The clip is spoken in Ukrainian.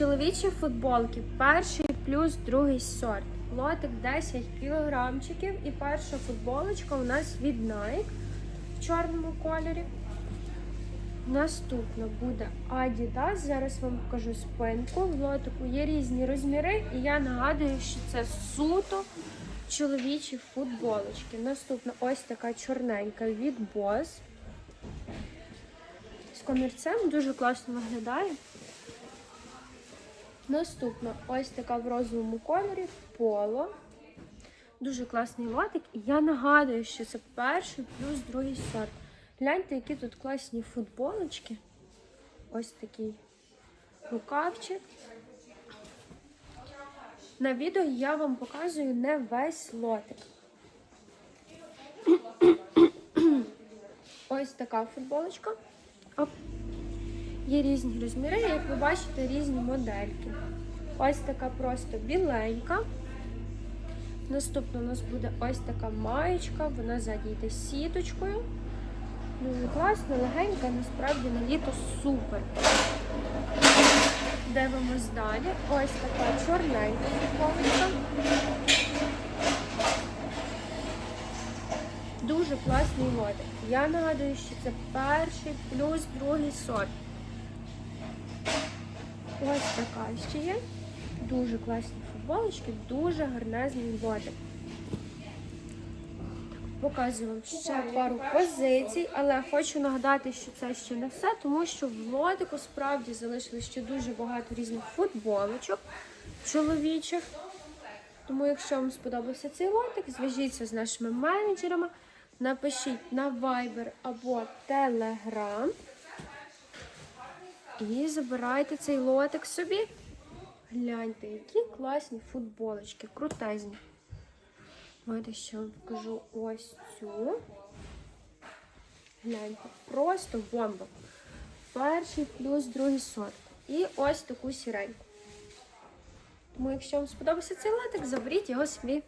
Чоловічі футболки. Перший плюс другий сорт. Лотик 10 кілограмчиків. І перша футболочка у нас від Nike в чорному кольорі. Наступно буде Adidas. Зараз вам покажу спинку. В лотику є різні розміри, і я нагадую, що це суто чоловічі футболочки. Наступна ось така чорненька від Boss. З комірцем дуже класно виглядає. Наступна ось така в розовому кольорі поло. Дуже класний лотик. І я нагадую, що це перший плюс другий сорт. Гляньте, які тут класні футболочки. Ось такий рукавчик. На відео я вам показую не весь лотик. Ось така футболочка. Оп. Є різні розміри, як ви бачите, різні модельки. Ось така просто біленька. Наступна у нас буде ось така маєчка, вона ззаді йде сіточкою. Дуже класно, легенька, насправді на літо супер. Дивимось далі. Ось така чорненька футболочка. Дуже класний лотик. Я нагадую, що це перший плюс другий сорт. Ось така ще є. Дуже класні футболочки, дуже гарнезний лотик. Показую вам ще пару позицій, але хочу нагадати, що це ще не все, тому що в лотику справді залишилось ще дуже багато різних футболочок чоловічих. Тому, якщо вам сподобався цей лотик, зв'яжіться з нашими менеджерами, напишіть на Viber або Telegram і забирайте цей лотик собі. Гляньте, які класні футболочки, крутезні. Давайте ще вам покажу ось цю. Гляньте, просто бомба. Перший плюс другий сорт. І ось таку сіреньку. Тому, якщо вам сподобався цей латик, заберіть його собі.